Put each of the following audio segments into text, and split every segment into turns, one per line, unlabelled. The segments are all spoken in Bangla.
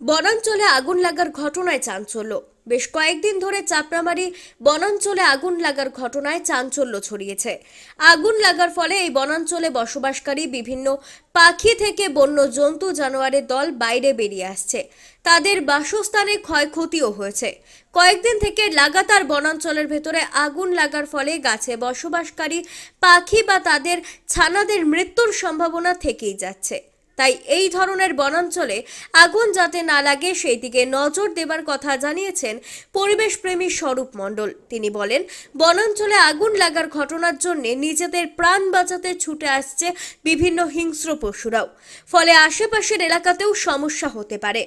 বনাঞ্চলে আগুন লাগার ঘটনায় চাঞ্চল্য। বেশ কয়েকদিন ধরে চাপড়ামারি বনাঞ্চলে আগুন লাগার ঘটনায় চাঞ্চল্য ছড়িয়েছে। আগুন লাগার ফলে এই বনাঞ্চলে বসবাসকারী বিভিন্ন পাখি থেকে বন্য জন্তু জানোয়ারের দল বাইরে বেরিয়ে আসছে। তাদের বাসস্থানে ক্ষয়ক্ষতিও হয়েছে। কয়েকদিন থেকে লাগাতার বনাঞ্চলের ভেতরে আগুন লাগার ফলে গাছে বসবাসকারী পাখি বা তাদের ছানাদের মৃত্যুর সম্ভাবনা থেকেই যাচ্ছে। তাই এই ধরনের বনাঞ্চলে আগুন যাতে না লাগে সেই দিকে নজর দেবার কথা জানিয়েছেন পরিবেশ প্রেমী স্বরূপ মণ্ডল। তিনি বলেন, বনাঞ্চলে আগুন লাগার ঘটনার জন্য নিজেদের প্রাণ বাঁচাতে ছুটে আসছে বিভিন্ন হিংস্র পশুরাও। ফলে আশেপাশের এলাকাতেও সমস্যা হতে পারে।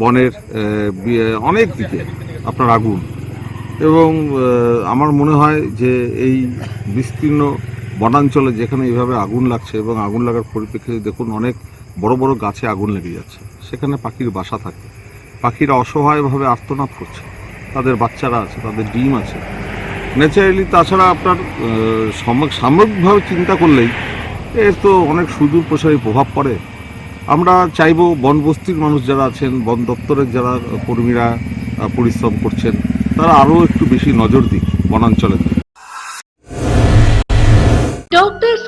বনের অনেক দিকে আপনার আগুন। এবং আমার মনে হয় যে এই বিস্তীর্ণ বনাঞ্চলে যেখানে এইভাবে আগুন লাগছে এবং আগুন লাগার পরিপ্রেক্ষিতে দেখুন অনেক বড় বড় গাছে আগুন লেগে যাচ্ছে। সেখানে পাখির বাসা থাকে। পাখিরা অসহায়ভাবে আর্তনাদ করছে। তাদের বাচ্চারা আছে, তাদের ডিম আছে। ন্যাচারালি তাছাড়া আপনার সামগ্রিকভাবে চিন্তা করলেই এর তো অনেক সুদূর প্রসারী প্রভাব পড়ে। আমরা চাইব বনবস্তির মানুষ যারা আছেন, বন দপ্তরের যারা কর্মীরা পরিশ্রম করছেন, তারা আরও একটু বেশি নজর দিক বনাঞ্চলের